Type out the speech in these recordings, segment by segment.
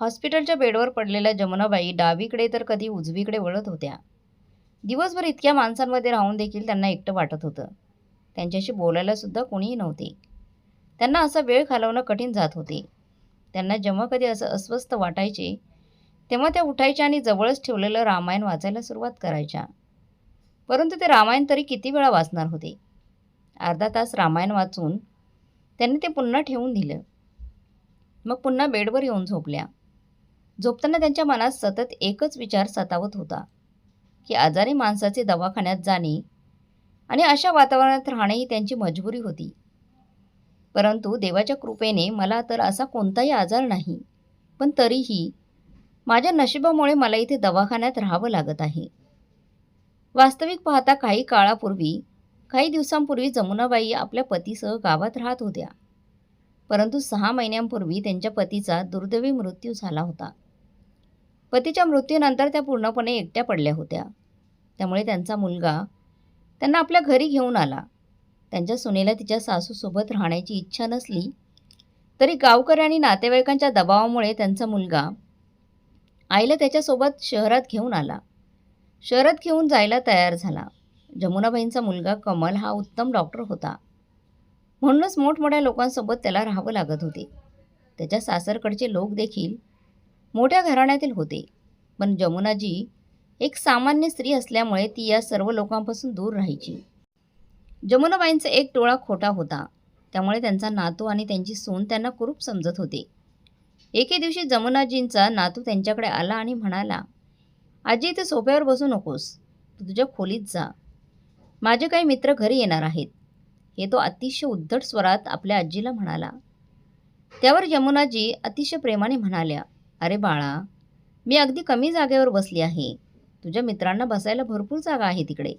हॉस्पिटलच्या बेडवर पडलेल्या जमुनाबाई डावीकडे तर कधी उजवीकडे वळत होत्या. दिवसभर इतक्या माणसांमध्ये राहून देखील त्यांना एकटं वाटत होतं. त्यांच्याशी बोलायलासुद्धा कोणीही नव्हते. त्यांना असा वेळ घालवणं कठीण जात होते. त्यांना जेव्हा कधी असं अस्वस्थ वाटायचे तेव्हा त्या उठायच्या आणि जवळच ठेवलेलं रामायण वाचायला सुरुवात करायच्या. परंतु ते रामायण तरी किती वेळा वाचणार होते? अर्धा तास रामायण वाचून त्यांनी ते पुन्हा ठेवून दिलं. मग पुन्हा बेडवर येऊन झोपल्या. झोपताना त्यांच्या मनात सतत एकच विचार सतावत होता की आजारी माणसाचे दवाखान्यात जाणे आणि अशा वातावरणात राहणे ही त्यांची मजबुरी होती. परंतु देवाच्या कृपेने मला तर असा कोणताही आजार नाही पण तरीही माझ्या नशिबामुळे मला इथे दवाखान्यात राहावं लागत आहे. वास्तविक पाहता काही काळापूर्वी काही दिवसांपूर्वी जमुनाबाई आपल्या पतीसह गावात राहत होत्या. परंतु सहा महिन्यांपूर्वी त्यांच्या पतीचा दुर्दैवी मृत्यू झाला होता. पतीच्या मृत्यूनंतर त्या पूर्णपणे एकट्या पडल्या होत्या. त्यामुळे त्यांचा मुलगा त्यांना आपल्या घरी घेऊन आला. त्यांच्या सुनेला तिच्या सासूसोबत राहण्याची इच्छा नसली तरी गावकरी आणि नातेवाईकांच्या दबावामुळे त्यांचा मुलगा आईला त्याच्यासोबत शहरात घेऊन आला. शहरात घेऊन जायला तयार झाला. जमुनाबाईंचा मुलगा कमल हा उत्तम डॉक्टर होता. म्हणूनच मोठमोठ्या लोकांसोबत त्याला राहावं लागत होते. त्याच्या सासरकडचे लोक देखील मोठ्या घराण्यातील होते. पण जमुनाजी एक सामान्य स्त्री असल्यामुळे ती या सर्व लोकांपासून दूर राहायची. जमुनाबाईंचा एक टोळा खोटा होता. त्यामुळे त्यांचा नातू आणि त्यांची सून त्यांना कुरूप समजत होते. एके दिवशी जमुनाजींचा नातू त्यांच्याकडे आला आणि म्हणाला आजी इथे सोफ्यावर बसू नकोस. तू तुझ्या खोलीत जा. माझे काही मित्र घरी येणार आहेत. हे तो अतिशय उद्धट स्वरात आपल्या आजीला म्हणाला. त्यावर यमुनाजी अतिशय प्रेमाने म्हणाल्या अरे बाळा मी अगदी कमी जागेवर बसली आहे. तुझ्या मित्रांना बसायला भरपूर जागा आहे तिकडे.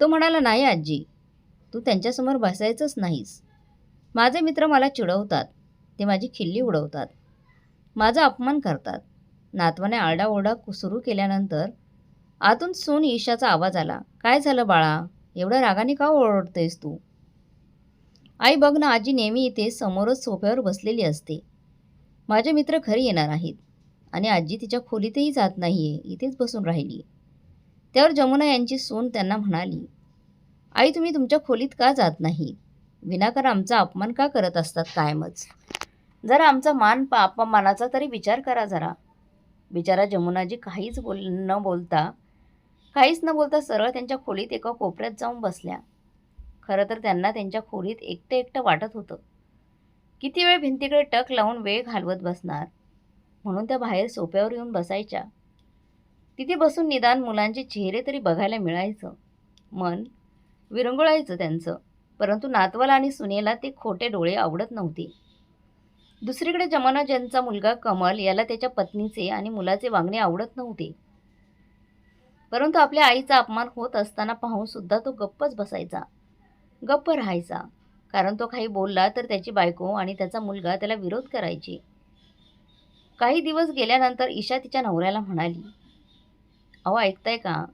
तो म्हणाला नाही आजी तू त्यांच्यासमोर बसायचंच नाहीस. माझे मित्र मला चिडवतात ते माझी खिल्ली उडवतात. माझा अपमान करतात. नातवाने आरडाओरडा सुरू केल्यानंतर आतून सून ईशाचा आवाज आला काय झालं बाळा? एवढ्या रागाने का ओरडतेस तू? आई बघ ना आजी नेहमी इथे समोरच सोफ्यावर बसलेली असते. माझे मित्र घरी येणार आहेत. आणि आजी तिच्या खोलीतही जात नाही आहे इथेच बसून राहिली त्यावर जमुना यांची सून त्यांना म्हणाली आई तुम्ही तुमच्या खोलीत का जात नाही? विनाकार आमचा अपमान का करत असतात कायमच? जरा आमचा मान पा अपमानाचा तरी विचार करा जरा. बिचारा जमुनाजी काहीच बोल न बोलता काहीच न बोलता सरळ त्यांच्या खोलीत एका कोपऱ्यात जाऊन बसल्या. खरं तर त्यांना त्यांच्या खोलीत एकटं एकटं वाटत होतं. किती वेळ भिंतीकडे टक लावून वेळ घालवत बसणार? म्हणून त्या बाहेर सोप्यावर येऊन बसायच्या. तिथे बसून निदान मुलांचे चेहरे तरी बघायला मिळायचं. मन विरंगुळायचं त्यांचं परंतु नातवाला आणि सुनेला ते खोटे डोळे आवडत नव्हते. दुसरीकडे जमाना ज्यांचा मुलगा कमल याला त्याच्या पत्नीचे आणि मुलाचे वागणे आवडत नव्हते. परंतु आपल्या आईचा अपमान होत असताना पाहून सुद्धा तो गप्पच बसायचा. गप्प राहायचा. कारण तो काही बोलला तर त्याची बायको आणि त्याचा मुलगा त्याला विरोध करायचे. काही दिवस गेल्यानंतर ईशा तिच्या नवऱ्याला म्हणाली अहो ऐकताय का?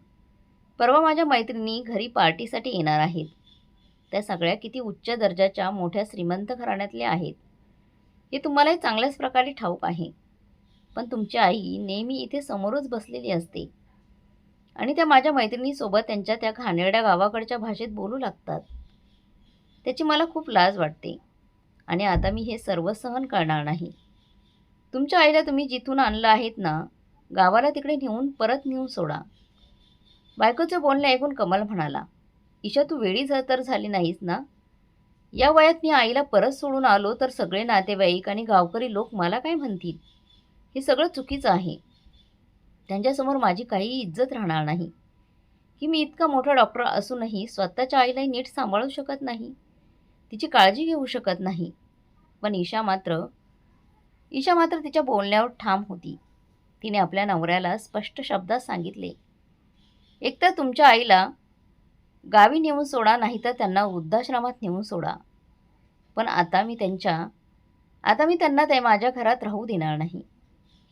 परवा माझ्या मैत्रिणी घरी पार्टीसाठी येणार आहेत. त्या सगळ्या किती उच्च दर्जाच्या मोठ्या श्रीमंत घराण्यातल्या आहेत. हे तुम्हालाही चांगल्याच प्रकारे ठाऊक आहे. पण तुमची आई नेहमी इथे समोरच बसलेली असते आणि त्या माझ्या मैत्रिणीसोबत त्यांच्या त्या घाणेरड्या गावाकडच्या भाषेत बोलू लागतात. त्याची मला खूप लाज वाटते. आणि आता मी हे सर्व सहन करणार नाही. तुमच्या आईला तुम्ही जिथून आणलं आहेत ना गावाला तिकडे नेऊन परत नेऊन सोडा. बायकोचे बोलणे ऐकून कमल म्हणाला ईशा तू वेळी जर तर झाली नाहीस ना? या वयात मी आईला परत सोडून आलो तर सगळे नातेवाईक आणि गावकरी लोक मला काय म्हणतील? हे सगळं चुकीचं आहे. त्यांच्यासमोर माझी काही इज्जत राहणार नाही. की मी इतका मोठा डॉक्टर असूनही स्वतःच्या आईलाही नीट सांभाळू शकत नाही. तिची काळजी घेऊ शकत नाही. पण ईशा मात्र ईशा मात्र तिच्या बोलण्यावर ठाम होती. तिने आपल्या नवऱ्याला स्पष्ट शब्दात सांगितले एकतर तुमच्या आईला गावी नेऊन सोडा नाहीतर त्यांना वृद्धाश्रमात नेऊन सोडा. पण आता मी त्यांच्या आता मी त्यांना ते माझ्या घरात राहू देणार नाही.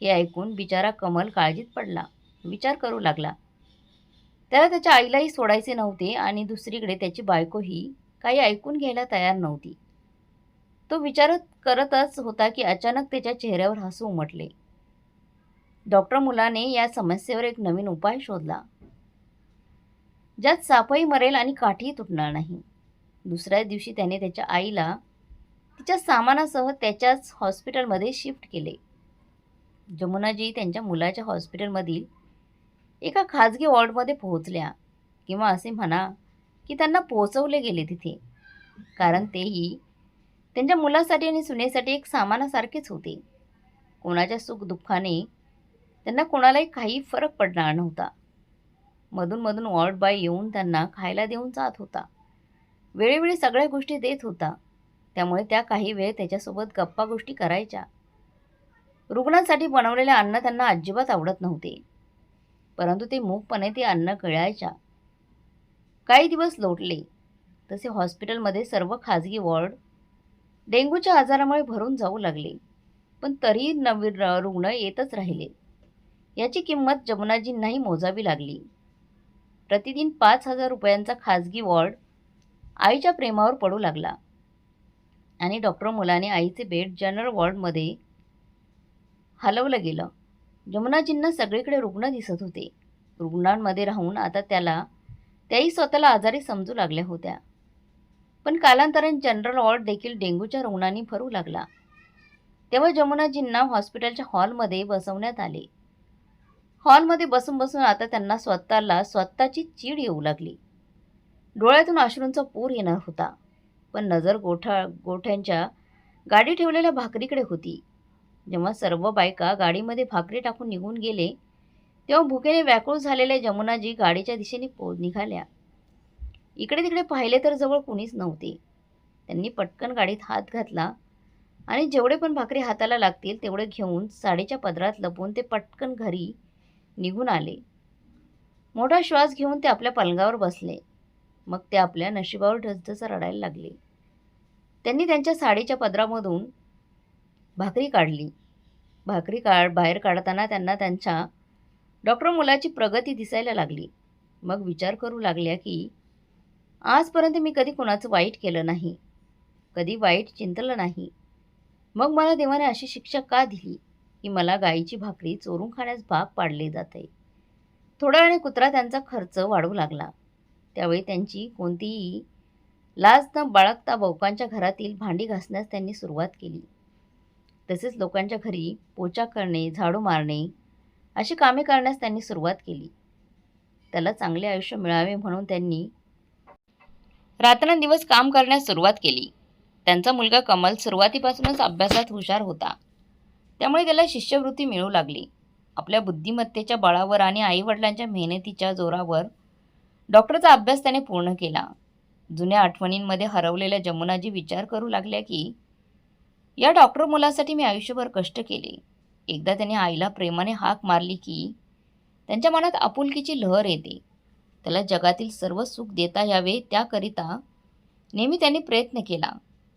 हे ऐकून बिचारा कमल काळजीत पडला विचार करू लागला. त्याला त्याच्या आईलाही सोडायचे नव्हते आणि दुसरीकडे त्याची बायकोही काही ऐकून घ्यायला तयार नव्हती. तो विचार करतच होता की अचानक त्याच्या चेहऱ्यावर हसू उमटले. डॉक्टर मुलाने या समस्येवर एक नवीन उपाय शोधला. ज्यात सापही मरेल आणि काठीही तुटणार नाही. दुसऱ्या दिवशी त्याने त्याच्या आईला तिच्या सामानासह त्याच्याच हॉस्पिटलमध्ये शिफ्ट केले. जमुनाजी त्यांच्या मुलाच्या हॉस्पिटलमधील एका खाजगी वॉर्डमध्ये पोहोचल्या किंवा असे म्हणा की त्यांना पोहोचवले गेले तिथे. कारण तेही त्यांच्या मुलासाठी आणि सुनेसाठी एक सामानासारखेच होते. कोणाच्या सुखदुःखाने त्यांना कोणालाही काही फरक पडणार नव्हता. मधून वॉर्ड बाय येऊन त्यांना खायला देऊन जात होता. वेळोवेळी सगळ्या गोष्टी देत होता. त्यामुळे त्या काही वेळ त्याच्यासोबत गप्पा गोष्टी करायच्या. रुग्णांसाठी बनवलेले अन्न त्यांना अजिबात आवडत नव्हते. परंतु ते मूकपणे ते अन्न कळायच्या काही दिवस लोटले. तसे हॉस्पिटलमध्ये सर्व खाजगी वॉर्ड डेंग्यूच्या आजारामुळे भरून जाऊ लागले. पण तरीही नवीन रुग्ण येतच राहिले. याची किंमत जमुनाजींनाही मोजावी लागली. प्रतिदिन पाच हजार रुपयांचा खाजगी वॉर्ड आईच्या प्रेमावर पडू लागला. आणि डॉक्टर मुलाने आईचे बेड जनरल वॉर्डमध्ये हलवलं गेलं. जमुनाजींना सगळीकडे रुग्ण दिसत होते. रुग्णांमध्ये राहून आता त्याला त्याही स्वतःला आजारी समजू लागल्या होत्या. पण कालांतराने जनरल वॉर्ड देखील डेंग्यूच्या रुग्णांनी भरू लागला. तेव्हा जमुनाजींना हॉस्पिटलच्या हॉलमध्ये बसवण्यात आले. हॉलमध्ये बसून बसून आता त्यांना स्वतःला स्वतःची चीड येऊ लागली. डोळ्यातून अश्रूंचा पूर येणार होता. पण नजर गोठा गोठ्यांच्या गाडी ठेवलेल्या भाकरीकडे होती. जेव्हा सर्व बायका गाडीमध्ये भाकरी टाकून निघून गेले तेव्हा भुकेने व्याकुळ झालेल्या जमुनाजी गाडीच्या दिशेने पो निघाल्या. इकडे तिकडे पाहिले तर जवळ कुणीच नव्हते. त्यांनी पटकन गाडीत हात घातला आणि जेवढे पण भाकरी हाताला लागतील तेवढे घेऊन साडीच्या पदरात लपवून ते पटकन घरी निघून आले. मोठा श्वास घेऊन ते आपल्या पलंगावर बसले. मग ते आपल्या नशिबावर ढसढस रडायला लागले. त्यांनी त्यांच्या साडीच्या पदरामधून भाकरी काढली. भाकरी काढ बाहेर काढताना त्यांना त्यांच्या डॉक्टर मुलाची प्रगती दिसायला लागली. मग विचार करू लागल्या की आजपर्यंत मी कधी कुणाचं वाईट केलं नाही. कधी वाईट चिंतलं नाही. मग मला देवाने अशी शिक्षा का दिली की मला गाईची भाकरी चोरून खाण्यास भाग पाडले जाते? थोड्या वेळाने कुत्रा त्यांचा खर्च वाढू लागला. त्यावेळी त्यांची कोणतीही लाज न बाळगता बहुकांच्या घरातील भांडी घासण्यास त्यांनी सुरुवात केली. तसेच लोकांच्या घरी पोचा करणे झाडू मारणे अशी कामे करण्यास त्यांनी सुरुवात केली. त्याला चांगले आयुष्य मिळावे म्हणून त्यांनी रात्रंदिवस काम करण्यास सुरुवात केली. त्यांचा मुलगा कमल सुरुवातीपासूनच अभ्यासात हुशार होता. त्यामुळे त्याला शिष्यवृत्ती मिळू लागली. आपल्या बुद्धिमत्तेच्या बळावर आणि आईवडिलांच्या मेहनतीच्या जोरावर डॉक्टरचा अभ्यास त्याने पूर्ण केला. जुन्या आठवणींमध्ये हरवलेल्या जमुनाजी विचार करू लागल्या की या डॉक्टर मुलासाठी मी आयुष्यभर कष्ट केले. एकदा त्याने आईला प्रेमाने हाक मारली की त्यांच्या मनात आपुलकीची लहर येते. त्याला जगातील सर्व सुख देता यावे त्याकरिता नेहमी त्याने प्रयत्न केला.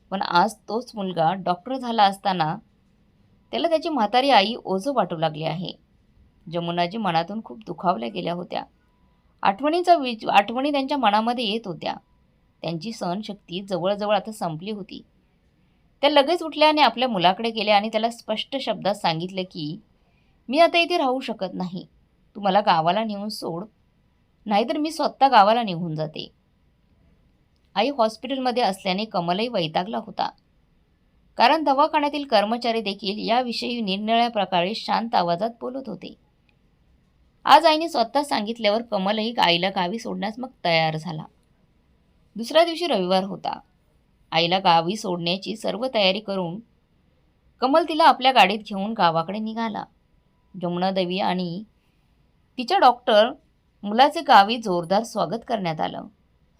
पण आज तोच मुलगा डॉक्टर झाला असताना त्याला त्याची म्हातारी आई ओझं वाटू लागली आहे. जमुनाजी मनातून खूप दुखावल्या गेल्या होत्या. आठवणीचा विच आठवणी त्यांच्या मनामध्ये येत होत्या. त्यांची सहनशक्ती जवळजवळ आता संपली होती. त्या लगेच उठल्या आणि आपल्या मुलाकडे गेल्या आणि त्याला स्पष्ट शब्दात सांगितलं की मी आता इथे राहू शकत नाही. तू मला गावाला नेऊन सोड. नाहीतर मी स्वतः गावाला निघून जाते. आई हॉस्पिटलमध्ये असल्याने कमलही वैतागला होता. कारण दवाखान्यातील कर्मचारी देखील याविषयी निरनिळ्या प्रकारे शांत आवाजात बोलत होते. आज आईने स्वतः सांगितल्यावर कमलही आईला गावी सोडण्यास मग तयार झाला. दुसऱ्या दिवशी रविवार होता. आईला गावी सोडण्याची सर्व तयारी करून कमल तिला आपल्या गाडीत घेऊन गावाकडे निघाला. जमुनादेवी आणि तिच्या डॉक्टर मुलाचे गावी जोरदार स्वागत करण्यात आलं.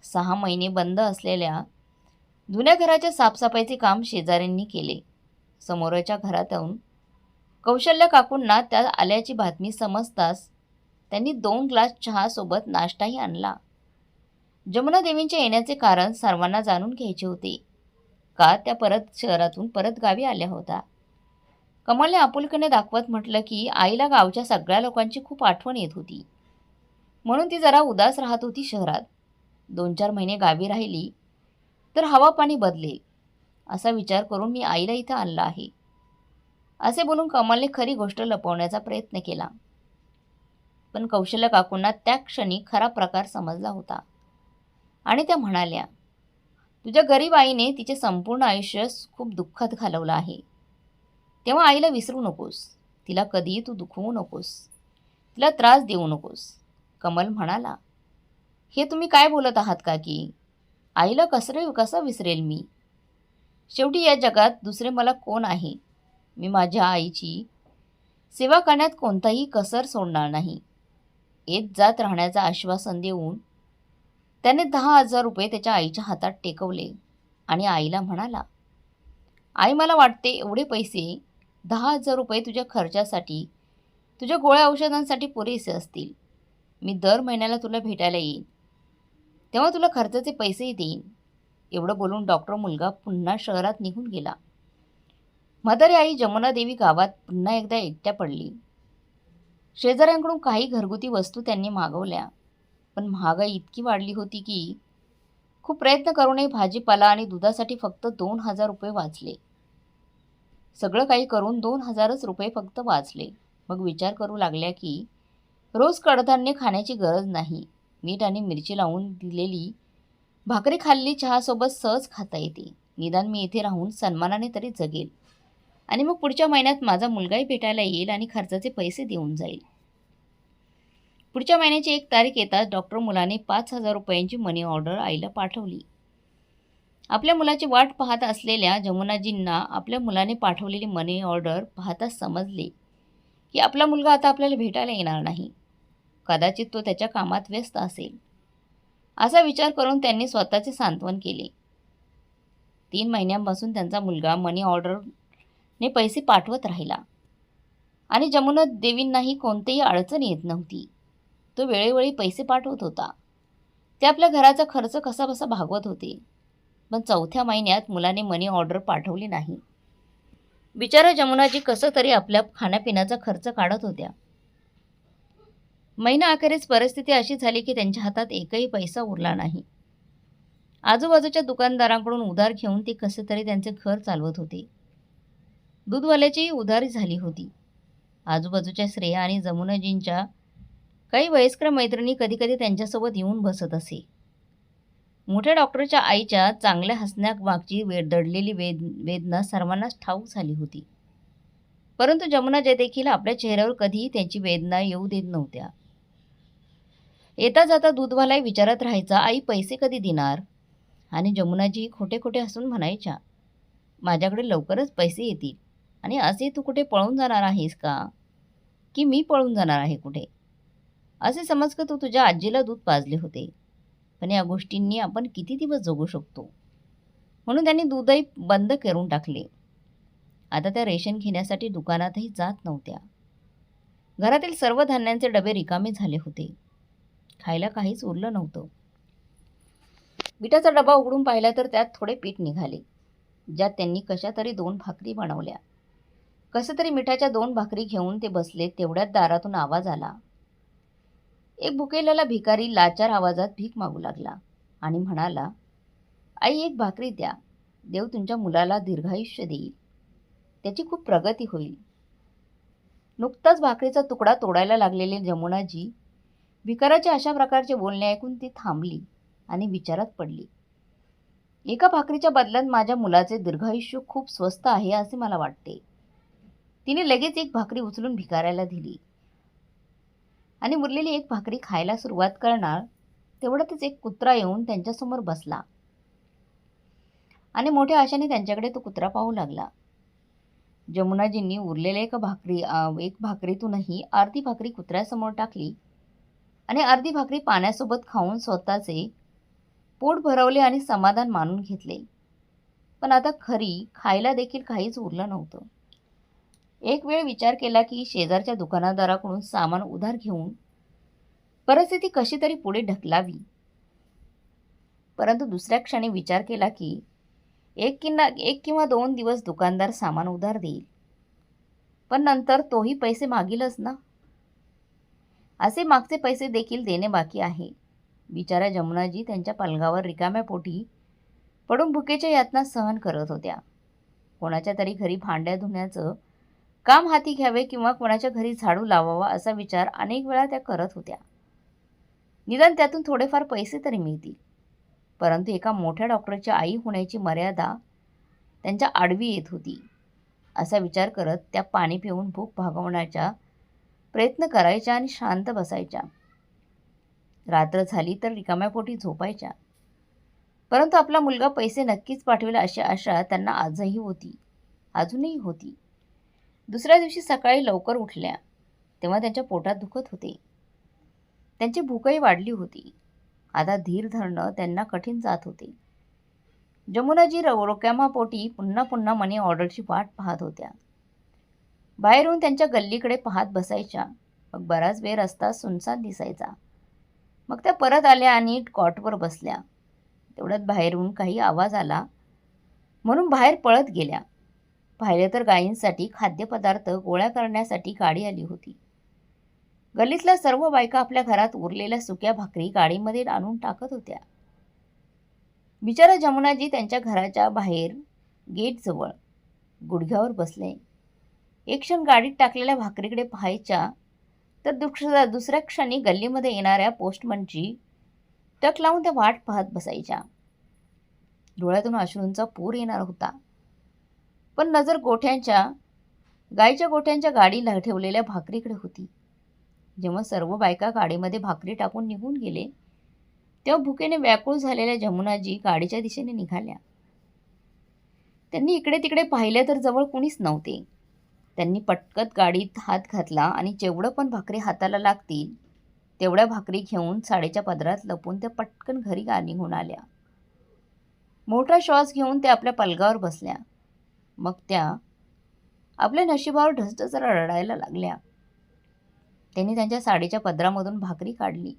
सहा महिने बंद असलेल्या जुन्या घराच्या साफसफाईचे काम शेजाऱ्यांनी केले. समोरच्या घरातून कौशल्य काकूंना त्या आल्याची बातमी समजताच त्यांनी दोन ग्लास चहासोबत नाश्ताही आणला. जमुना देवींच्या येण्याचे कारण सर्वांना जाणून घ्यायचे होते. का? त्या परत शहरातून परत गावी आल्या होत्या. कमलने आपुलकीने दाखवत म्हटलं की आईला गावच्या सगळ्या लोकांची खूप आठवण येत होती. म्हणून ती जरा उदास राहत होती शहरात. दोन चार महिने गावी राहिली तर हवा पाणी बदलेल असा विचार करून मी आईला इथं आणलं आहे. असे बोलून कमलने खरी गोष्ट लपवण्याचा प्रयत्न केला. पण कौशल्य काकूंना त्या क्षणी खरा प्रकार समजला होता. आणि त्या म्हणाल्या तुझ्या गरीब आईने तिचे संपूर्ण आयुष्य खूप दुःखात घालवलं आहे. तेव्हा आईला विसरू नकोस. तिला कधीही तू दुखवू नकोस. तिला त्रास देऊ नकोस. कमल म्हणाला हे तुम्ही काय बोलत आहात का की आईला कसरे कसं विसरेल मी? शेवटी या जगात दुसरे मला कोण आहे? मी माझ्या आईची सेवा करण्यात कोणताही कसर सोडणार नाही. येत जात राहण्याचं आश्वासन देऊन त्याने दहा हजार रुपये त्याच्या आईच्या हातात टेकवले आणि आईला म्हणाला आई मला वाटते एवढे पैसे दहा हजार रुपये तुझ्या खर्चासाठी तुझ्या गोळ्या औषधांसाठी पुरेसे असतील. मी दर महिन्याला तुला भेटायला येईन. तेव्हा तुला खर्चाचे पैसेही देईन. एवढं बोलून डॉक्टर मुलगा पुन्हा शहरात निघून गेला. म्हातारी आई जमुनादेवी गावात पुन्हा एकदा एकट्या पडली. शेजाऱ्यांकडून काही घरगुती वस्तू त्यांनी मागवल्या. पण महागाई इतकी वाढली होती की खूप प्रयत्न करूनही भाजीपाला आणि दुधासाठी फक्त दोन हजार रुपये वाचले. सगळं काही करून दोन हजारच रुपये फक्त वाचले. मग विचार करू लागल्या की रोज कडधान्य खाण्याची गरज नाही. मीठ आणि मिरची लावून दिलेली भाकरी खाल्ली चहासोबत सहज खाता येते. निदान मी इथे राहून सन्मानाने तरी जगेल. आणि मग पुढच्या महिन्यात माझा मुलगाही भेटायला येईल आणि खर्चाचे पैसे देऊन जाईल. पुढच्या महिन्याची एक तारीख येताच डॉक्टर मुलाने पाच हजार रुपयांची मनी ऑर्डर आईला पाठवली. आपल्या मुलाची वाट पाहत असलेल्या जमुनाजींना आपल्या मुलाने पाठवलेली मनी ऑर्डर पाहताच समजले की आपला मुलगा आता आपल्याला भेटायला येणार नाही. कदाचित तो त्याच्या कामात व्यस्त असेल. असा विचार करून त्यांनी स्वतःचे सांत्वन केले. तीन महिन्यांपासून त्यांचा मुलगा मनी ऑर्डरने पैसे पाठवत राहिला. आणि जमुना देवींनाही कोणतीही अडचण येत नव्हती. तो वेळोवेळी पैसे पाठवत होता. ते आपल्या घराचा खर्च कसाबसा भागवत होते. पण चौथ्या महिन्यात मुलाने मनी ऑर्डर पाठवली नाही. बिचारा जमुनाजी कसं तरी आपल्या खाण्यापिण्याचा खर्च काढत होत्या. महिना अखेरीस परिस्थिती अशी झाली की त्यांच्या हातात एकही पैसा उरला नाही. आजूबाजूच्या दुकानदारांकडून उधार घेऊन ते कसे तरी त्यांचे घर चालवत होते. दूधवाल्याचीही उधारी झाली होती. आजूबाजूच्या श्रेया आणि जमुनाजींच्या काही वयस्कर मैत्रिणी कधीकधी त्यांच्यासोबत येऊन बसत असे. मोठ्या डॉक्टरच्या आईच्या चांगल्या हसण्यामागची वेद दडलेली वेद वेदना सर्वांनाच ठाऊक झाली होती. परंतु जमुना जय देखील आपल्या चेहऱ्यावर कधीही त्यांची वेदना येऊ देत नव्हत्या. येता जाता दूधवालाही विचारत राहायचा आई पैसे कधी देणार? आणि जमुनाजी खोटे खोटे हसून म्हणायच्या माझ्याकडे लवकरच पैसे येतील आणि असे तू कुठे पळून जाणार आहेस का? की मी पळून जाणार आहे कुठे? असे समज का तू तुझ्या आजीला दूध पाजले होते. पण या गोष्टींनी आपण किती दिवस जगू शकतो? म्हणून त्यांनी दूधही बंद करून टाकले. आता त्या रेशन घेण्यासाठी दुकानातही जात नव्हत्या. घरातील सर्व धान्यांचे डबे रिकामे झाले होते. खायला काहीच उरलं नव्हतं. पिठाचा डबा उघडून पाहिला तर त्यात थोडे पीठ निघाले ज्यात त्यांनी कशा तरी दोन भाकरी बनवल्या. कसं तरी मिठाच्या दोन भाकरी घेऊन ते बसले तेवढ्यात दारातून आवाज आला. एक भुकेलेला भिकारी लाचार आवाजात भीक मागू लागला आणि म्हणाला आई एक भाकरी द्या. देव तुमच्या मुलाला दीर्घायुष्य देईल. त्याची खूप प्रगती होईल. नुकताच भाकरीचा तुकडा तोडायला लागलेले जमुनाजी भिकाराचे अशा प्रकारचे बोलणे ऐकून ती थांबली आणि विचारात पडली. एका भाकरीच्या बदल्यात माझ्या मुलाचे दीर्घायुष्य खूप स्वस्त आहे असे मला वाटते. तिने लगेच एक भाकरी उचलून भिकाऱ्याला दिली. आणि उरलेली एक भाकरी खायला सुरुवात करणार तेवढ्यातच एक कुत्रा येऊन त्यांच्यासमोर बसला. आणि मोठ्या आशाने त्यांच्याकडे तो कुत्रा पाहू लागला. जमुनाजींनी उरलेल्या एका भाकरी एक भाकरीतूनही अर्धी भाकरी कुत्र्यासमोर टाकली आणि अर्धी भाकरी पाण्यासोबत खाऊन स्वतःचे पोट भरवले आणि समाधान मानून घेतले. पण आता खरी खायला देखील काहीच उरलं नव्हतं. एक वेळ विचार केला की शेजारच्या दुकानदाराकडून सामान उधार घेऊन परिस्थिती कशी तरी पुढे ढकलावी. परंतु दुसऱ्या क्षणी विचार केला की एक किंवा एक किंवा दोन दिवस दुकानदार सामान उधार देईल. पण नंतर तोही पैसे मागीलच ना? असे मागचे पैसे देखील देणे बाकी आहे. बिचाऱ्या जमुनाजी त्यांच्या पलंगावर रिकाम्या पोटी पडून भुकेच्या यातना सहन करत होत्या. कोणाच्या तरी घरी भांड्या धुण्याचं काम हाती घ्यावे किंवा कोणाच्या घरी झाडू लावावा असा विचार अनेक वेळा त्या करत होत्या. निदान त्यातून थोडेफार पैसे तरी मिळतील. परंतु एका मोठ्या डॉक्टरची आई होण्याची मर्यादा त्यांच्या आडवी येत होती. असा विचार करत त्या पाणी पिऊन भूक भागवण्याचा प्रयत्न करायच्या आणि शांत बसायच्या. रात्र झाली तर रिकाम्यापोटी झोपायच्या. परंतु आपला मुलगा पैसे नक्कीच पाठवेल अशी आशा त्यांना आजही होती. अजूनही होती. दुसऱ्या दिवशी सकाळी लवकर उठल्या. तेव्हा त्यांच्या पोटात दुखत होते. त्यांची भूकही वाढली होती. आता धीर धरणं त्यांना कठीण जात होते. जमुनाजी रो रोक्यामापोटी पुन्हा पुन्हा मनी ऑर्डरची वाट पाहत होत्या. बाहेरून त्यांच्या गल्लीकडे पाहत बसायच्या. मग बराच वेळ रस्ता सुनसान दिसायचा. मग त्या परत आल्या आणि कॉटवर बसल्या. तेवढ्यात बाहेरून काही आवाज आला. म्हणून बाहेर पळत गेल्या. पाहिले तर गायींसाठी खाद्यपदार्थ गोळ्या करण्यासाठी गाडी आली होती. गल्लीतल्या सर्व बायका आपल्या घरात उरलेल्या सुक्या भाकरी गाडीमध्ये आणून टाकत होत्या. बिचारा जमुनाजी त्यांच्या घराच्या बाहेर गेटजवळ गुडघ्यावर बसले. एक क्षण गाडीत टाकलेल्या भाकरीकडे पाहायच्या तर दुसऱ्या दुसऱ्या क्षणी गल्लीमध्ये येणाऱ्या पोस्टमनची टक लावून त्या वाट पाहत बसायच्या. डोळ्यातून अश्रूंचा पूर येणार होता. पण नजर गोठ्यांच्या गाईच्या गोठ्यांच्या गाडीला ठेवलेल्या भाकरीकडे होती. जेव्हा सर्व बायका गाडीमध्ये भाकरी टाकून निघून गेले तेव्हा भुकेने व्याकुळ झालेल्या जमुनाजी गाडीच्या दिशेने निघाल्या. त्यांनी इकडे तिकडे पाहिले तर जवळ कुणीच नव्हते. त्यांनी पटकत गाडीत हात घातला आणि जेवढं पण भाकरी हाताला लागतील तेवढ्या भाकरी घेऊन साडीच्या पदरात लपून त्या पटकन घरी निघून आल्या. मोठा श्वास घेऊन त्या आपल्या पलगावर बसल्या. मग त्या आपल्या नशिबावर ढसढसरा रडायला लागल्या. त्यांनी त्यांच्या साडीच्या पदरामधून भाकरी काढली.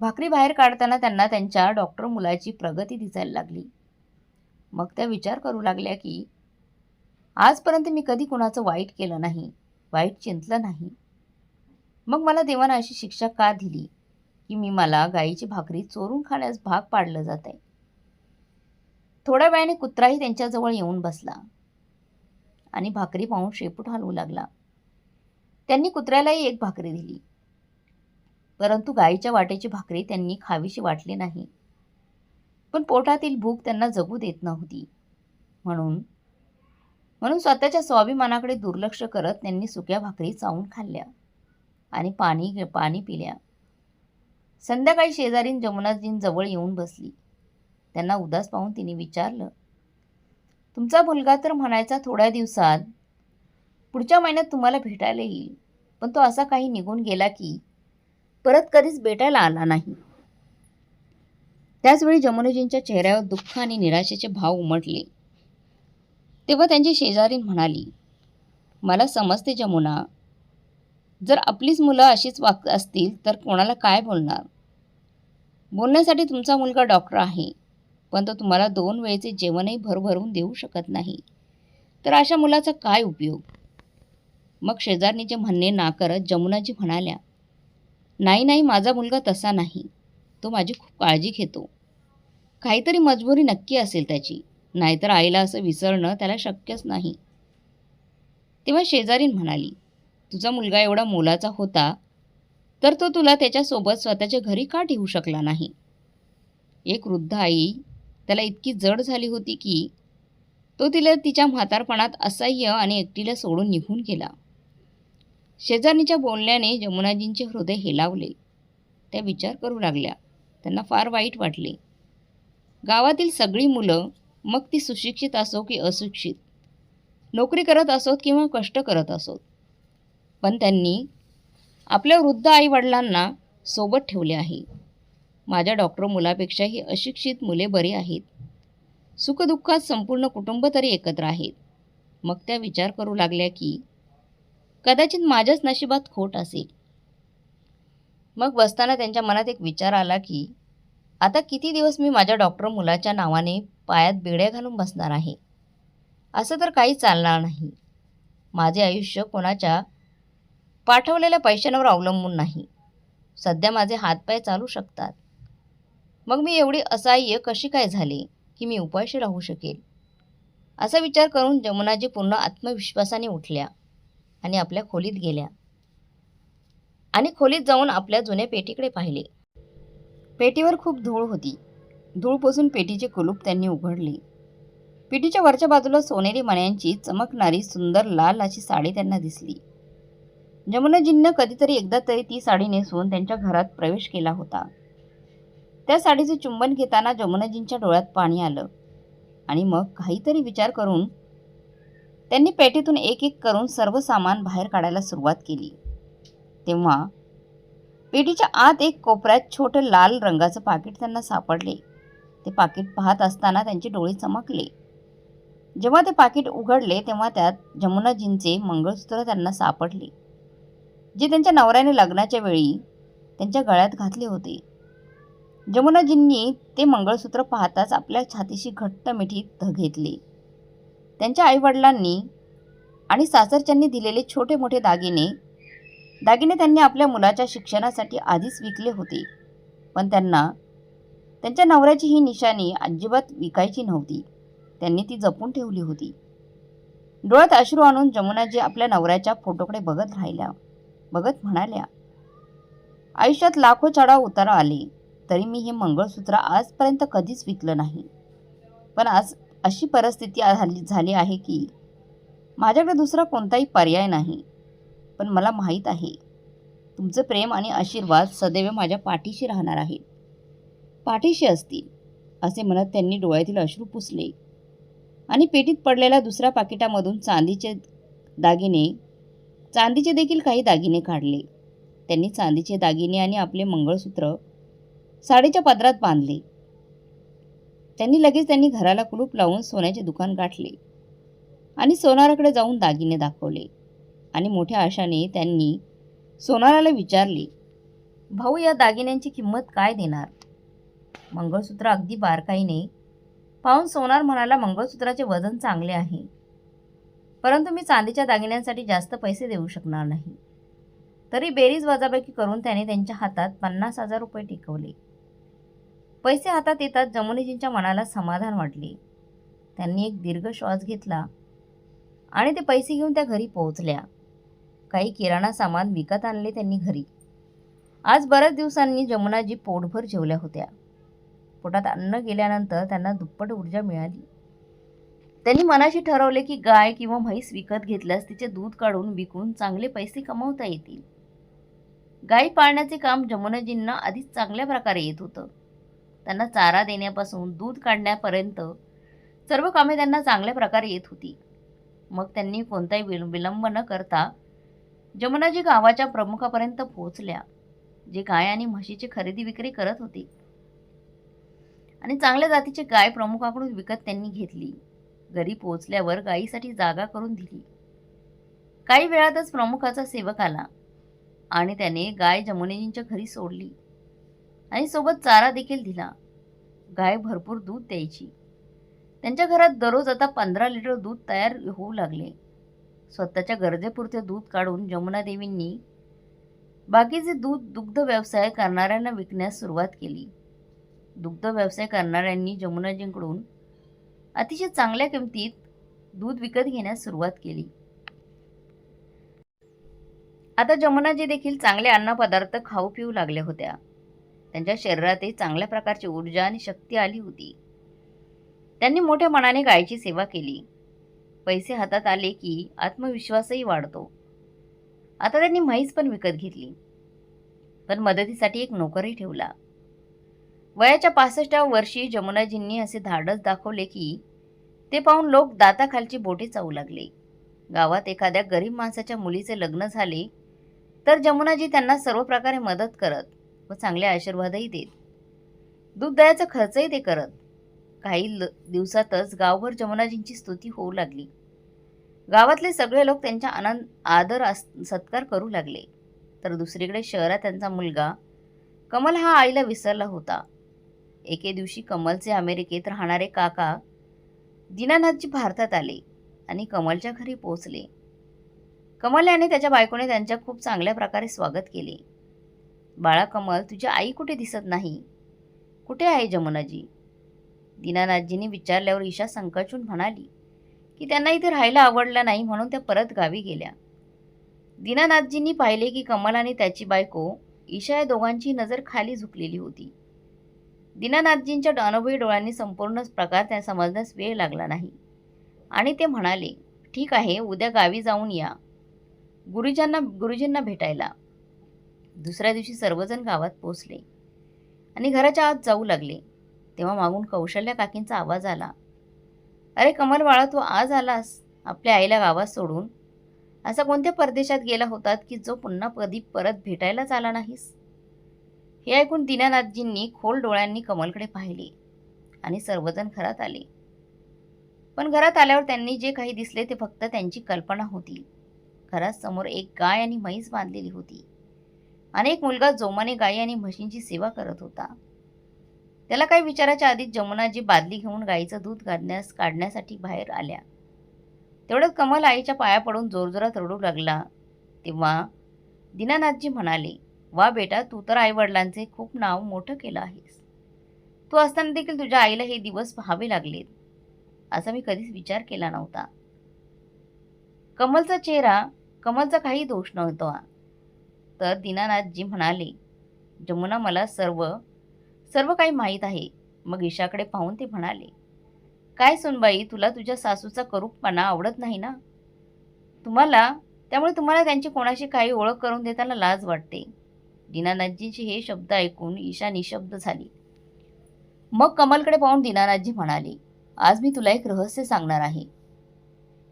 भाकरी बाहेर काढताना त्यांना त्यांच्या डॉक्टर मुलाची प्रगती दिसायला लागली. मग त्या विचार करू लागल्या की आजपर्यंत मी कधी कुणाचं वाईट केलं नाही वाईट चिंतलं नाही. मग मला देवानं अशी शिक्षा का दिली की मी मला गाईची भाकरी चोरून खाण्यास भाग पाडलं जात आहे थोड्या वेळाने कुत्राही त्यांच्याजवळ येऊन बसला. आणि भाकरी पाहून शेपूट हलवू लागला. त्यांनी कुत्र्यालाही एक भाकरी दिली. परंतु गाईच्या वाटेची भाकरी त्यांनी खावीशी वाटली नाही. पण पोटातील भूक त्यांना जगू देत नव्हती. म्हणून म्हणून स्वतःच्या स्वाभिमानाकडे दुर्लक्ष करत त्यांनी सुक्या भाकरी चावून खाल्ल्या आणि पाणी पाणी पिल्या. संध्याकाळी शेजारीन जमुनाजीं जवळ येऊन बसली. त्यांना उदास पाहून तिने विचारलं तुमचा मुलगा तर म्हणायचा थोड्या दिवसात पुढच्या महिन्यात तुम्हाला भेटायला येईल पण तो असा काही निघून गेला की परत कधीच भेटायला आला नाही. त्याचवेळी जमुनाजींच्या चेहऱ्यावर दुःख आणि निराशेचे भाव उमटले. तेव्हा त्यांची शेजारी म्हणाली मला समजते जमुना जर आपलीच मुलं अशीच वाग असतील तर कोणाला काय बोलणार? बोलण्यासाठी तुमचा मुलगा डॉक्टर आहे पण तो तुम्हाला दोन वेळेचे जेवणही भरभरून देऊ शकत नाही. तर अशा मुलाचा काय उपयोग? मग शेजारणीचे म्हणणे नाकारत जमुनाजी म्हणाल्या नाही नाही माझा मुलगा तसा नाही. तो माझी खूप काळजी घेतो. काहीतरी मजबुरी नक्की असेल त्याची. नाहीतर आईला असं विसरणं त्याला शक्यच नाही. तेव्हा शेजारीन म्हणाली तुझा मुलगा एवढा मोलाचा होता तर तो तुला त्याच्यासोबत स्वतःच्या घरी का ठेवू शकला नाही? एक वृद्ध आई त्याला इतकी जड झाली होती की तो तिला तिच्या म्हातारपणात असह्य आणि एकटीला सोडून निघून गेला. शेजारणीच्या बोलण्याने जमुनाजींचे हृदय हेलावले. त्या विचार करू लागल्या. त्यांना फार वाईट वाटले. गावातील सगळी मुलं मग ती सुशिक्षित असो की अशिक्षित नोकरी करत असोत किंवा कष्ट करत असोत पण त्यांनी आपल्या वृद्ध आईवडिलांना सोबत ठेवले आहे. माझ्या डॉक्टर मुलापेक्षाही अशिक्षित मुले बरी आहेत. सुखदुःखात संपूर्ण कुटुंब तरी एकत्र आहेत. मग त्या विचार करू लागल्या की कदाचित माझ्याच नशिबात खोट असेल. मग बसताना त्यांच्या मनात एक विचार आला की आता किती दिवस मी माझ्या डॉक्टर मुलाच्या नावाने पायात बेड्या घालून बसणार आहे? असं तर काही चालणार नाही. माझे आयुष्य कोणाच्या पाठवलेल्या पैशांवर अवलंबून नाही. सध्या माझे हातपाय चालू शकतात. मग मी एवढी असहाय्य कशी काय झाले की मी उपाशी राहू शकेल? असा विचार करून जमुनाजी पूर्ण आत्मविश्वासाने उठल्या आणि आपल्या खोलीत गेल्या. आणि खोलीत जाऊन आपल्या जुन्या पेटीकडे पाहिले. पेटीवर खूप धूळ होती. धूळपासून पेटीचे कुलूप त्यांनी उघडले. पेटीच्या वरच्या बाजूला सोनेरी मण्यांची चमकणारी सुंदर लाल अशी साडी त्यांना दिसली. जमुनाजींना कधीतरी एकदा तरी ती साडी नेसून त्यांच्या घरात प्रवेश केला होता. त्या साडीचे चुंबन घेताना जमुनाजींच्या डोळ्यात पाणी आलं. आणि मग काहीतरी विचार करून त्यांनी पेटीतून एक एक करून सर्व सामान बाहेर काढायला सुरुवात केली. तेव्हा पेटीच्या आत एक कोपऱ्यात छोटं लाल रंगाचं पाकिट त्यांना सापडले. ते पाकिट पाहत असताना त्यांचे डोळे चमकले. जेव्हा ते पाकिट उघडले तेव्हा त्यात जमुनाजींचे मंगळसूत्र त्यांना सापडले जे त्यांच्या नवऱ्याने लग्नाच्या वेळी त्यांच्या गळ्यात घातले होते. जमुनाजींनी ते मंगळसूत्र पाहताच आपल्या छातीशी घट्ट मिठीत ध घेतले. त्यांच्या आईवडिलांनी आणि सासरच्यांनी दिलेले छोटे मोठे दागिने दागिने त्यांनी आपल्या मुलाच्या शिक्षणासाठी आधीच विकले होते. पण त्यांना त्यांच्या नवऱ्याची ही निशाणी अजिबात विकायची नव्हती. त्यांनी ती जपून ठेवली होती. डोळ्यात अश्रू आणून जमुनाजी आपल्या नवऱ्याच्या फोटोकडे बघत राहिल्या बघत म्हणाल्या आयुष्यात लाखो चढाव उतारा आले. तरी मी हे मंगळसूत्र आजपर्यंत कधीच विकलं नाही. पण आज अशी परिस्थिती झाली झाली आहे की माझ्याकडे दुसरा कोणताही पर्याय नाही. पण मला माहीत आहे तुमचं प्रेम आणि आशीर्वाद सदैव माझ्या पाठीशी राहणार आहेत. पाठीशी असतील असे म्हणत त्यांनी डोळ्यातील अश्रू पुसले आणि पेटीत पडलेल्या दुसऱ्या पाकिटामधून चांदीचे दागिने चांदीचे देखील काही दागिने काढले. त्यांनी चांदीचे दागिने आणि आपले मंगळसूत्र साडीच्या पदरात बांधले. त्यांनी लगेच त्यांनी घराला कुलूप लावून सोन्याचे दुकान गाठले आणि सोनाराकडे जाऊन दागिने दाखवले आणि मोठ्या आशाने त्यांनी सोनाराला विचारले भाऊ या दागिन्यांची किंमत काय देणार? मंगळसूत्र अगदी बारकाईने पाहून सोनार म्हणाला मंगळसूत्राचे वजन चांगले आहे परंतु मी चांदीच्या दागिन्यांसाठी जास्त पैसे देऊ शकणार नाही. तरी बेरीज वजाबाकी करून त्याने त्यांच्या हातात पन्नास हजार रुपये टिकवले. पैसे हातात येतात जमुनीजींच्या मनाला समाधान वाटले. त्यांनी एक दीर्घ श्वास घेतला आणि ते पैसे घेऊन त्या घरी पोहोचल्या. काही किराणा सामान विकत आणले त्यांनी घरी. आज बऱ्याच दिवसांनी जमुनाजी पोटभर जेवल्या होत्या. पोटात अन्न गेल्यानंतर त्यांना दुप्पट ऊर्जा मिळाली. त्यांनी मनाशी ठरवले की गाय किंवा म्हैस विकत घेतल्यास तिचे दूध काढून विकून चांगले पैसे कमवता येतील. गायी पाळण्याचे काम जमुनाजींना आधीच चांगल्या प्रकारे येत होतं. त्यांना चारा देण्यापासून दूध काढण्यापर्यंत सर्व कामे त्यांना चांगल्या प्रकारे येत होती. मग त्यांनी कोणताही विल विलंब न करता जमुनाजी गावाच्या प्रमुखापर्यंत पोहोचल्या जे गाय आणि म्हशीची खरेदी विक्री करत होते. आणि चांगल्या जातीची गाय प्रमुखाकडून विकत त्यांनी घेतली. घरी पोहोचल्यावर गायीसाठी जागा करून दिली. काही वेळातच प्रमुखाचा सेवक आला आणि त्याने गाय जमुनेजींच्या घरी सोडली. आणि सोबत चारा देखील दिला. गाय भरपूर दूध द्यायची. त्यांच्या घरात दररोज आता पंधरा लिटर दूध तयार होऊ लागले. स्वतःच्या गरजेपुरते दूध काढून जमुना देवींनी बाकीचे दूध दुग्ध व्यवसाय करणाऱ्यांना विकण्यास सुरुवात केली. दुग्ध व्यवसाय करणाऱ्यांनी जमुनाजींकडून अतिशय चांगल्या किमतीत दूध विकत घेण्यास सुरुवात केली. आता जमुनाजी देखील चांगले अन्नपदार्थ खाऊ पिऊ लागल्या होत्या. त्यांच्या शरीरातही चांगल्या प्रकारची ऊर्जा आणि शक्ती आली होती. त्यांनी मोठ्या मनाने गायीची सेवा केली. पैसे हातात आले की आत्मविश्वासही वाढतो. आता त्यांनी म्हैस पण विकत घेतली. पण मदतीसाठी एक नोकरही ठेवला. वयाच्या पासष्टाव्या वर्षी जमुनाजींनी असे धाडस दाखवले की ते पाहून लोक दाताखालची बोटे चावू लागले. गावात एखाद्या गरीब माणसाच्या मुलीचे लग्न झाले तर जमुनाजी त्यांना सर्व प्रकारे मदत करत व चांगले आशीर्वादही देत. दूध खर्चही ते करत. काही ल दिवसातच गावभर जमुनाजींची स्तुती होऊ लागली. गावातले सगळे लोक त्यांचा आनंद आदर सत्कार करू लागले. तर दुसरीकडे शहरात त्यांचा मुलगा कमल हा आईला विसरला होता. एके दिवशी कमलचे अमेरिकेत राहणारे काका दीनानाथजी भारतात आले आणि कमलच्या घरी पोचले कमल याने त्याच्या बायकोने त्यांच्या खूप चांगल्या प्रकारे स्वागत केले. बाळा कमल तुझी आई कुठे दिसत नाही? कुठे आहे जमुनाजी? दीनानाथजींनी विचारल्यावर ईशा संकचून म्हणाली की त्यांना इथे राहायला आवडलं नाही म्हणून त्या परत गावी गेल्या. दीनानाथजींनी पाहिले की कमल आणि त्याची बायको ईशा या दोघांची नजर खाली झुकलेली होती. दीनानाथजींच्या अनुभवी डोळ्यांनी संपूर्ण प्रकार त्या समजण्यास वेळ लागला नाही. आणि ते म्हणाले ठीक आहे उद्या गावी जाऊन या. गुरुजींना गुरुजींना भेटायला. दुसऱ्या दिवशी सर्वजण गावात पोचले आणि घराच्या आत जाऊ लागले. तेव्हा मागून कौशल्या काकींचा आवाज आला. अरे कमल बाळा तू आज आलास आपल्या आईला गावात सोडून? असा कोणत्या परदेशात गेला होतात की जो पुन्हा कधी परत भेटायलाच आला नाहीस? हे ऐकून दीनानाथजींनी खोल डोळ्यांनी कमलकडे पाहिले आणि सर्वजण घरात आले. पण घरात आल्यावर त्यांनी जे काही दिसले ते फक्त त्यांची कल्पना होती. घरात समोर एक गाय आणि म्हैस बांधलेली होती. अनेक मुलगा जोमाने गायी आणि म्हशींची सेवा करत होता. त्याला काही विचाराच्या आधीच जमुनाजी बादली घेऊन गाईचं दूध काढण्यास काढण्यासाठी बाहेर आल्या. तेवढ्यात कमल आईच्या पाया पडून जोरजोरात रडू लागला. तेव्हा दीनानाथजी म्हणाले वा बेटा तू तर आईवडिलांचे खूप नाव मोठं केलं आहेस. तू असताना देखील तुझ्या आईला हे दिवस पाहावे लागलेत. असा मी कधीच विचार केला नव्हता. कमलचा चेहरा कमलचा काही दोष नव्हता. तर दीनानाथजी म्हणाले जमुना मला सर्व सर्व काही माहीत आहे. मग ईशाकडे पाहून ते म्हणाले काय सुनबाई तुला तुझ्या सासूचा करूपपणा आवडत नाही ना? तुम्हाला त्यामुळे तुम्हाला त्यांची कोणाशी काही ओळख करून देताना लाज वाटते. दीनानाथजींचे हे शब्द ऐकून ईशा निशब्द झाली. मग कमलकडे पाहून दीनानाथजी म्हणाले आज मी तुला एक रहस्य सांगणार आहे.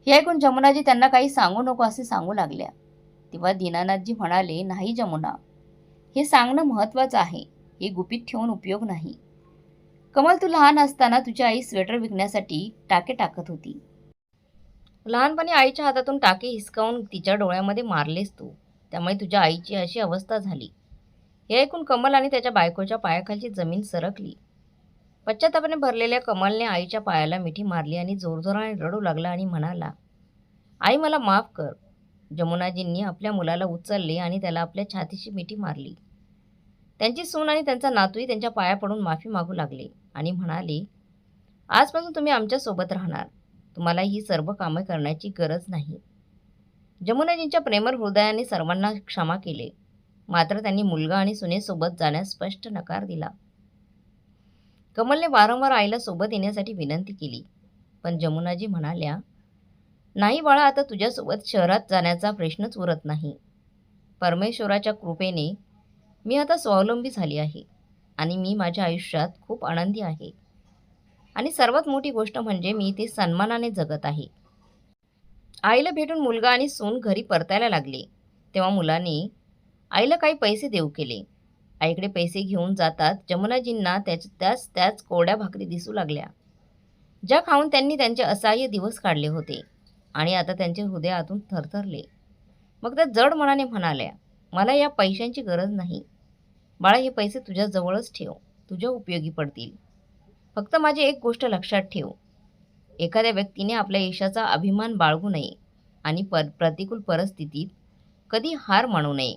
हे ऐकून जमुनाजी त्यांना काही सांगू नको असे सांगू लागल्या. तेव्हा दीनानाथजी म्हणाले नाही जमुना. हे सांगणं महत्त्वाचं आहे. हे गुपित ठेवून उपयोग नाही. कमल तू लहान असताना तुझी आई स्वेटर विकण्यासाठी टाके टाकत होती. लहानपणी आईच्या हातातून टाके हिसकावून तिच्या डोळ्यामध्ये मारलेस तू. त्यामुळे तुझ्या आईची अशी अवस्था झाली. हे ऐकून कमल आणि त्याच्या बायकोच्या पायाखालची जमीन सरकली. पश्चातापाने भरलेल्या कमलने आईच्या पायाला मिठी मारली आणि जोरजोराने रडू लागला आणि म्हणाला आई मला माफ कर. जमुनाजींनी आपल्या मुलाला उचलले आणि त्याला आपल्या छातीशी मिठी मारली. त्यांची सून आणि त्यांचा नातूही त्यांच्या पाया पडून माफी मागू लागले आणि म्हणाले आजपासून तुम्ही आमच्यासोबत राहणार. तुम्हाला ही सर्व कामे करण्याची गरज नाही. जमुनाजींच्या प्रेमर हृदयाने सर्वांना क्षमा केले. मात्र त्यांनी मुलगा आणि सुनेसोबत जाण्यास स्पष्ट नकार दिला. कमलने वारंवार आईला सोबत येण्यासाठी विनंती केली. पण जमुनाजी म्हणाल्या नाही बाळा आता तुझ्यासोबत शहरात जाण्याचा प्रश्नच उरत नाही. परमेश्वराच्या कृपेने मी आता स्वावलंबी झाली आहे आणि मी माझ्या आयुष्यात खूप आनंदी आहे. आणि सर्वात मोठी गोष्ट म्हणजे मी ते सन्मानाने जगत आहे. आईला भेटून मुलगा आणि सून घरी परतायला लागले. तेव्हा मुलाने आईला काही पैसे देऊ केले. आईकडे पैसे घेऊन जातात. जमुनाजींना त्याच त्याच त्याच कोरड्या भाकरी दिसू लागल्या. ज्या खाऊन त्यांनी त्यांचे असहाय्य दिवस काढले होते. आणि आता त्यांचे हृदय आतून थरथरले. मग त्या जड मनाने म्हणाल्या मला या पैशांची गरज नाही. बाळा हे पैसे तुझ्या जवळच ठेव. तुझ्या उपयोगी पडतील. फक्त माझी एक गोष्ट लक्षात ठेव. एखाद्या व्यक्तीने आपल्या यशाचा अभिमान बाळगू नये आणि पर प्रतिकूल परिस्थितीत कधी हार मानू नये.